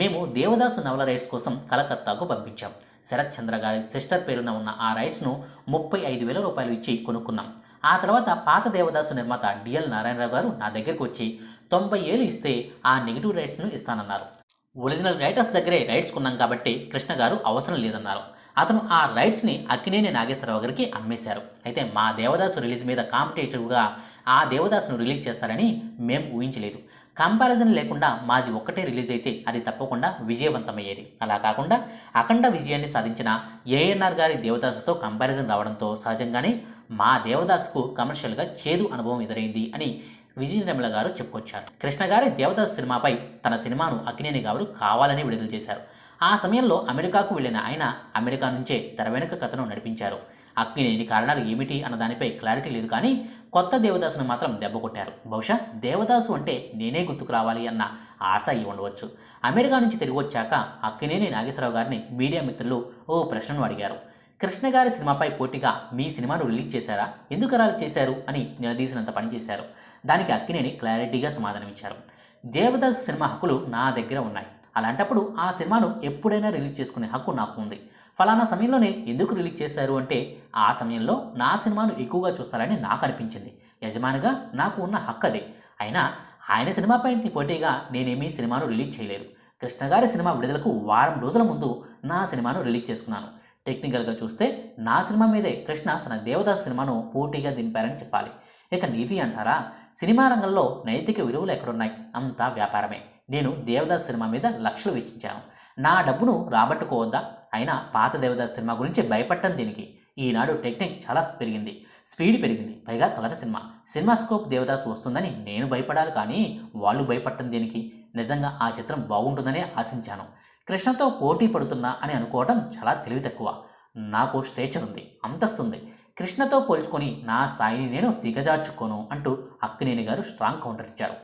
మేము దేవదాసు నవల రైట్స్ కోసం కలకత్తాకు పంపించాం. శరత్ చంద్ర గారి సిస్టర్ పేరున ఉన్న ఆ రైట్స్ను ముప్పై ఐదు వేల రూపాయలు ఇచ్చి కొనుక్కున్నాం. ఆ తర్వాత పాత దేవదాసు నిర్మాత డిఎల్ నారాయణరావు గారు నా దగ్గరికి వచ్చి తొంభై ఏళ్ళు ఇస్తే ఆ నెగిటివ్ రైట్స్ను ఇస్తానన్నారు. ఒరిజినల్ రైటర్స్ దగ్గరే రైట్స్ కొన్నాం కాబట్టి కృష్ణ గారు అవసరం లేదన్నారు. అతను ఆ రైట్స్ని అక్కినేని నాగేశ్వరరావు గారికి అమ్మేశారు. అయితే మా దేవదాసు రిలీజ్ మీద కాంపిటేటివ్గా ఆ దేవదాసును రిలీజ్ చేస్తారని మేము ఊహించలేదు. కంపారిజన్ లేకుండా మాది ఒక్కటే రిలీజ్ అయితే అది తప్పకుండా విజయవంతమయ్యేది. అలా కాకుండా అఖండ విజయాన్ని సాధించిన ఏఎన్ఆర్ గారి దేవదాసుతో కంపారిజన్ రావడంతో సహజంగానే మా దేవదాసుకు కమర్షియల్గా చేదు అనుభవం ఎదురైంది అని విజయ నిర్మల గారు చెప్పుకొచ్చారు. కృష్ణ గారి దేవదాసు సినిమాపై తన సినిమాను అక్కినేని గారు కావాలని విడుదల చేశారు. ఆ సమయంలో అమెరికాకు వెళ్ళిన ఆయన అమెరికా నుంచే తెర వెనుక కథను నడిపించారు. అక్కినేని కారణాలు ఏమిటి అన్న దానిపై క్లారిటీ లేదు కానీ కొత్త దేవదాసును మాత్రం దెబ్బ కొట్టారు. బహుశా దేవదాసు అంటే నేనే గుర్తుకు రావాలి అన్న ఆశ అయి ఉండవచ్చు. అమెరికా నుంచి తిరిగి వచ్చాక అక్కినేని నాగేశ్వరరావు గారిని మీడియా మిత్రులు ఓ ప్రశ్నను అడిగారు. కృష్ణ గారి సినిమాపై పోటీగా మీ సినిమాను రిలీజ్ చేశారా? ఎందుకు అలా చేశారు? అని నిలదీసినంత పనిచేశారు దానికి అక్కినేని క్లారిటీగా సమాధానమిచ్చారు. దేవదాసు సినిమా హక్కులు నా దగ్గర ఉన్నాయి. అలాంటప్పుడు ఆ సినిమాను ఎప్పుడైనా రిలీజ్ చేసుకునే హక్కు నాకు ఉంది. ఫలానా సమయంలోనే ఎందుకు రిలీజ్ చేశారు అంటే ఆ సమయంలో నా సినిమాను ఎక్కువగా చూస్తారని నాకు అనిపించింది. యజమానిగా నాకు ఉన్న హక్కు అదే. అయినా ఆయన సినిమాపై పోటీగా నేనేమీ సినిమాను రిలీజ్ చేయలేదు. కృష్ణగారి సినిమా విడుదలకు వారం రోజుల ముందు నా సినిమాను రిలీజ్ చేసుకున్నాను. టెక్నికల్గా చూస్తే నా సినిమా మీదే కృష్ణ తన దేవదాస్ సినిమాను పోటీగా దింపారని చెప్పాలి. ఇక నీతి అంటారా? సినిమా రంగంలో నైతిక విలువలు ఎక్కడున్నాయి? అంతా వ్యాపారమే. నేను దేవదాస్ సినిమా మీద లక్షలు వెచ్చించాను. నా డబ్బును రాబట్టుకోవద్దా? అయినా పాత దేవదాస్ సినిమా గురించి భయపడటం దీనికి. ఈనాడు టెక్నిక్ చాలా పెరిగింది. స్పీడ్ పెరిగింది. పైగా colour cinema. Cinemascope Devdas వస్తుందని నేను భయపడాలి కానీ వాళ్ళు భయపడటం దీనికి? నిజంగా ఆ చిత్రం బాగుంటుందనే ఆశించాను. కృష్ణతో పోటీ పడుతున్నా అని అనుకోవటం చాలా తెలివి తక్కువ. నాకు స్టేచర్ ఉంది. అంతస్తుంది. కృష్ణతో పోల్చుకొని నా స్థాయిని నేను దిగజార్చుకోను అంటూ అక్కినేని గారు స్ట్రాంగ్ కౌంటర్ ఇచ్చారు.